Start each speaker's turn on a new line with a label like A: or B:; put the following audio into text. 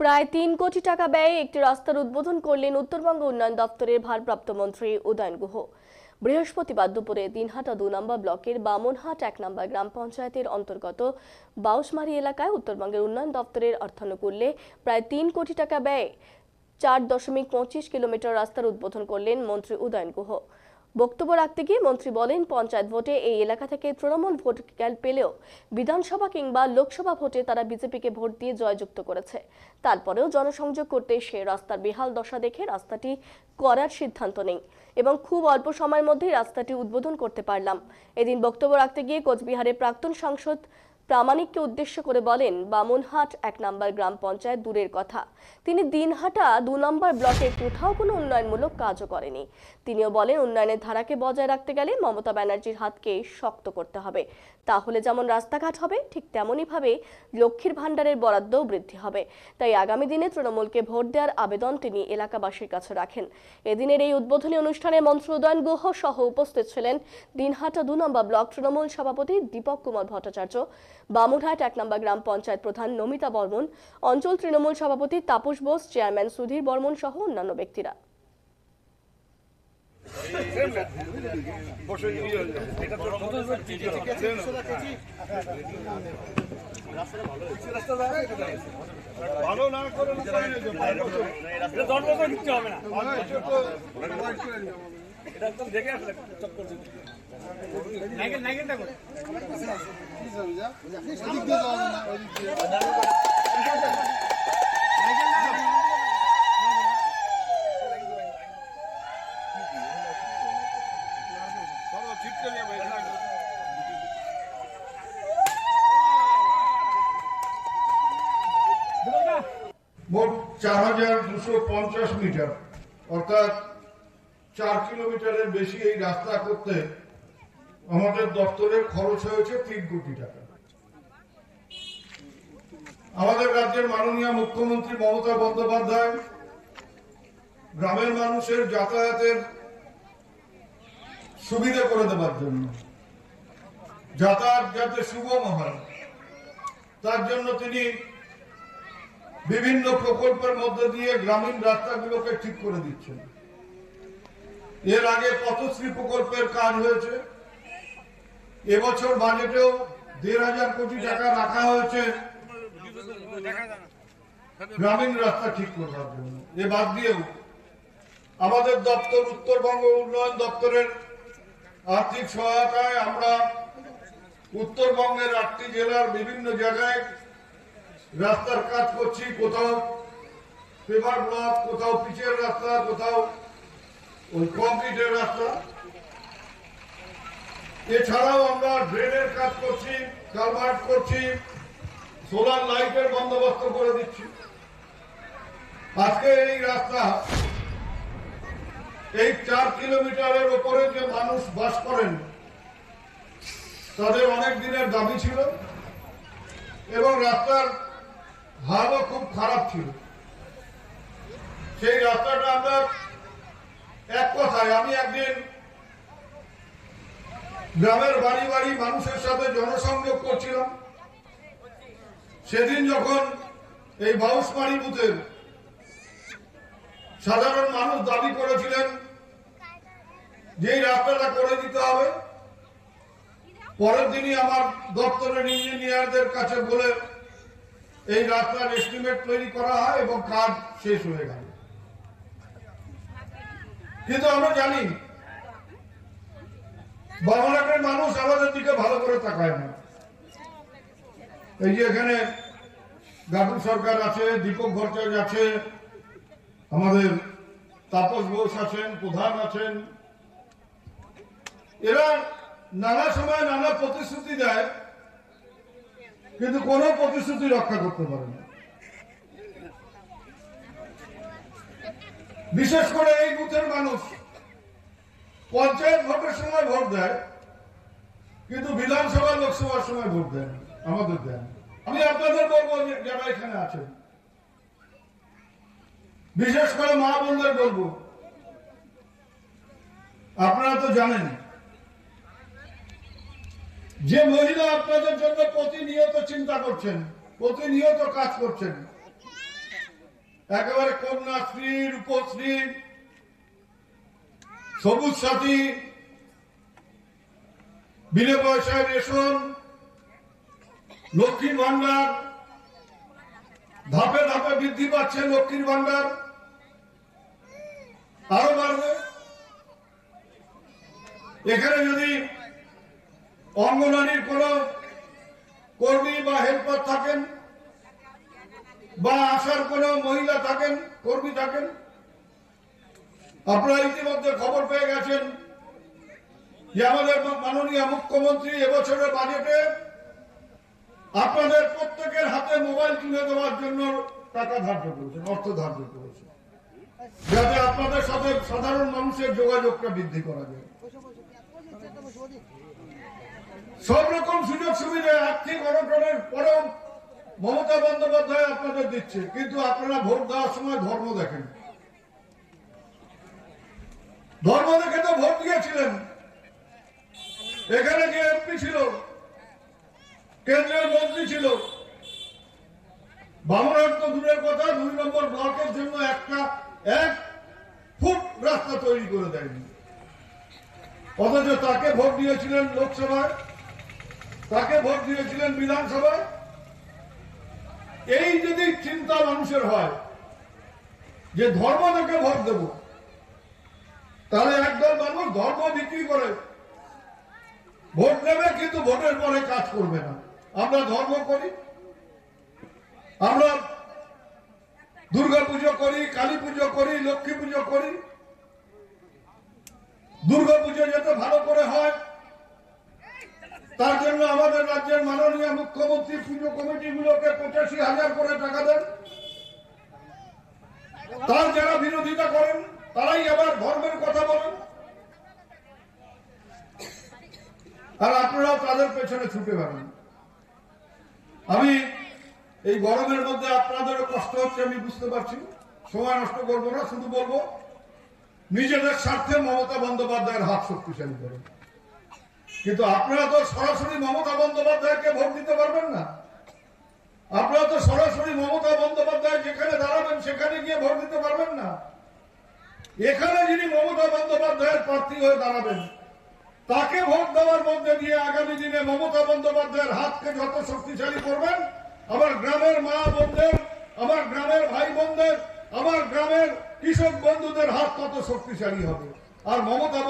A: প্রায় তিন কোটি টাকা ব্যয়ে একটি রাস্তার উদ্বোধন করলেন উত্তরবঙ্গ উন্নয়ন দপ্তরের ভারপ্রাপ্ত মন্ত্রী উদয়ন গুহ। বৃহস্পতিবার দুপুরে দিনহাটা দু নম্বর ব্লকের বামনহাট এক নম্বর গ্রাম পঞ্চায়েতের অন্তর্গত বাউসমারি এলাকায় উত্তরবঙ্গের উন্নয়ন দপ্তরের অর্থানুকূল্যে প্রায় তিন কোটি টাকা ব্যয়ে চার দশমিক পঁচিশ কিলোমিটার রাস্তার উদ্বোধন করলেন মন্ত্রী উদয়ন গুহ। বক্তব্য রাখতে গিয়ে মন্ত্রী বলেন, পঞ্চায়েত ভোটে এই এলাকা থেকে তৃণমূল ভোট পেলেও বিধানসভা কিংবা লোকসভা ভোটে তারা বিজেপিকে ভোট দিয়ে জয়যুক্ত করেছে। তারপরেও জনসংযোগ করতে সে রাস্তার বেহাল দশা দেখে রাস্তাটি করার সিদ্ধান্ত নেই এবং খুব অল্প সময়ের মধ্যেই রাস্তাটি উদ্বোধন করতে পারলাম। এদিন বক্তব্য রাখতে গিয়ে কোচবিহারের প্রাক্তন সাংসদ প্রামাণিককে উদ্দেশ্য করে বলেন, বামনহাট এক নম্বর গ্রাম পঞ্চায়েত দূরের কথা। তিনি দিনহাটা দু নম্বর ব্লকে কোথাও কোনো উন্নয়নমূলক কাজও করেনি। তিনিও বলেন, উন্নয়নের ধারাকে বজায় রাখতে গেলে মমতা ব্যানার্জির হাতকে শক্ত করতে হবে। তাহলে যেমন রাস্তাঘাট হবে, ঠিক তেমনইভাবে লক্ষ্মীর ভাণ্ডারের বরাদ্দও বৃদ্ধি হবে। তাই আগামী দিনে তৃণমূলকে ভোট দেওয়ার আবেদন তিনি এলাকাবাসীর কাছে রাখেন। এদিনের এই উদ্বোধনী অনুষ্ঠানে মন্ত্রী উদয়ন গুহ সহ উপস্থিত ছিলেন দিনহাটা দু নম্বর ব্লক তৃণমূল সভাপতি দীপক কুমার ভট্টাচার্য। বামুরহাট এক নম্বর গ্রাম পঞ্চায়েত প্রধান নমিতা বর্মন, অঞ্চল তৃণমূল সভাপতি তাপস বোস, চেয়ারম্যান সুধীর বর্মন সহ অন্যান্য ব্যক্তিরা।
B: দেখে আসলে চক্কর নাইকেল নাইকেলটা করে
C: মোট চার হাজার দুশো পঞ্চাশ মিটার অর্থাৎ চার কিলোমিটারের বেশি এই রাস্তা করতে আমাদের দপ্তরের খরচ হয়েছে তিন কোটি টাকা। আমাদের রাজ্যের মাননীয় মুখ্যমন্ত্রী মমতা বন্দ্যোপাধ্যায়, গ্রামের মানুষের যাতায়াতের সুবিধা করে দেওয়ার জন্য। যাতায়াত যাতে সুগম হয়, তার জন্য তিনি বিভিন্ন প্রকল্পের মধ্যে দিয়ে গ্রামীণ রাস্তাগুলোকে ঠিক করে দিচ্ছেন। এর আগে পথশ্রী প্রকল্পের কাজ হয়েছে। এবছর বাজেটেও দেড় হাজার কোটি টাকা রাখা হয়েছে। গ্রামীণ রাস্তা ঠিক করবার জন্য। এ বাদ দিয়েও আমাদের দপ্তর, উত্তরবঙ্গ উন্নয়ন দপ্তরের আর্থিক সহায়তায় আমরা উত্তরবঙ্গের আটটি জেলার বিভিন্ন জায়গায় রাস্তার কাজ করছি। কোথাও পেপার ব্লক, কোথাও পিচের রাস্তা, কোথাও ওই কংক্রিটের রাস্তা। এছাড়াও আমরা ড্রেনের কাজ করছি, কালভার্ট করছি, সোলার লাইটের বন্দোবস্ত করে দিচ্ছি। আজকে এই রাস্তা এই চার কিলোমিটারের ওপরে যে মানুষ বাস করেন, তাদের অনেক দিনের দাবি ছিল এবং রাস্তার হালও খুব খারাপ ছিল। সেই রাস্তাটা আমরা এক কথায় আমি একদিন গ্রামের বাড়ি বাড়ি মানুষের সাথে জনসংযোগ করছিলাম। সেদিন যখন এই বাউসবাড়ি বুথের সাধারণ মানুষ দাবি করেছিলেন যে রাস্তাটা করে দিতে হবে, পরের দিনই আমার দপ্তরের ইঞ্জিনিয়ারদের কাছে বলে এই রাস্তার এস্টিমেট তৈরি করা হয় এবং কাজ শেষ হয়ে গেল। কিন্তু আমরা জানি বাংলাদেশের মানুষ আমাদের দিকে ভালো করে তাকায় না। এই যে এখানে গাটু সরকার আছে, দীপক ভট্টাচার্য আছে, আমাদের তাপস ঘোষ আছেন, প্রধান আছেন। এরা নানা সময় নানা প্রতিশ্রুতি দেয়, কিন্তু কোন প্রতিশ্রুতি রক্ষা করতে পারে না। বিশেষ করে এই বুথের মানুষ। পঞ্চায়েত ভোটের সময় ভোট দেয় কিন্তু বিধানসভা লোকসভার সময় ভোট দেয় না, আমাদের দেন। আমি আপনাদের বলব যারা এখানে আছেন। বিশেষ করে মা বোনদের বলব। আপনারা তো জানেন যে মহিলা আপনাদের জন্য প্রতিনিয়ত চিন্তা করছেন প্রতিনিয়ত কাজ করছেন একেবারে কন্যাশ্রী রূপশ্রী সবুজ সাথী, বিনা পয়সায় রেশন, লক্ষ্মীর ভান্ডার ধাপে ধাপে বৃদ্ধি পাচ্ছে লক্ষ্মীর ভান্ডার আরও বাড়বে। এখানে যদি অঙ্গনারীর কোন কর্মী বা হেল্পার থাকেন বা আসার কোন মহিলা থাকেন, কর্মী থাকেন আপনারা ইতিমধ্যে খবর পেয়ে গেছেন যে আমাদের মাননীয় মুখ্যমন্ত্রী এবছরের বাজেটে আপনাদের প্রত্যেকের হাতে মোবাইল তুলে দেওয়ার জন্য টাকা ধার্য করেছেন, অর্থ ধার্য করেছেন। যাতে আপনাদের সাথে সাধারণ মানুষের যোগাযোগটা বৃদ্ধি করা যায়। সব রকম সুযোগ সুবিধা আর্থিক অনটনের পরেও মমতা বন্দ্যোপাধ্যায় আপনাদের দিচ্ছে, কিন্তু আপনারা ভোট দেওয়ার সময় ধর্ম দেখেন। ধর্ম দেখে তো ভোট দিয়েছিলেন। এখানে যে এমপি ছিল, কেন্দ্রের মন্ত্রী ছিল বামনার তো দূরের কথা, দুই নম্বর ব্লকের জন্য একটা এক ফুট রাস্তা তৈরি করে দেয়নি। অথচ তাকে ভোট দিয়েছিলেন লোকসভায়, তাকে ভোট দিয়েছিলেন বিধানসভায়। এই যদি চিন্তা মানুষের হয়, যে ধর্ম দেখে ভোট দেব তাহলে একদল মানুষ ধর্ম বিক্রি করে। ভোট নেবে কিন্তু ভোটের পরে কাজ করবে না। আমরা ধর্ম করি, আমরা দুর্গা পুজো করি কালী পুজো করি লক্ষ্মী পুজো করি। দুর্গা পুজো যাতে ভালো করে হয়, তার জন্য আমাদের রাজ্যের মাননীয় মুখ্যমন্ত্রী পুজো কমিটিগুলোকে পঁচাশি হাজার করে টাকা দেন। তার যারা বিরোধিতা করেন তারাই আবার ধর্মের কথা বলেন। আর আপনারাও তাদের পেছনে ছুটে বেড়ান। আমি এই গরমের মধ্যে আপনাদেরও কষ্ট হচ্ছে, আমি বুঝতে পারছি। সময় নষ্ট করব না, শুধু বলব, নিজেদের স্বার্থে মমতা বন্দ্যোপাধ্যায়ের হাত শক্তিশালী করেন। কিন্তু আপনারা তো সরাসরি মমতা বন্দ্যোপাধ্যায়কে ভোট দিতে পারবেন না। আপনারা তো সরাসরি মমতা বন্দ্যোপাধ্যায় যেখানে দাঁড়াবেন, সেখানে গিয়ে ভোট দিতে পারবেন না। এখানে যিনি মমতা বন্দ্যোপাধ্যায়ের প্রার্থী হয়ে দাঁড়াবেন, তাকে ভোট দেওয়ার মধ্যে দিয়ে আগামী দিনে মমতা বন্দ্যোপাধ্যায়ের হাতকে যত শক্তিশালী করবেন, আমার গ্রামের মা বোনদের, আমার গ্রামের ভাই বোনদের, আমার গ্রামের কৃষক বন্ধুদের হাত তত শক্তিশালী হবে। আর মমতা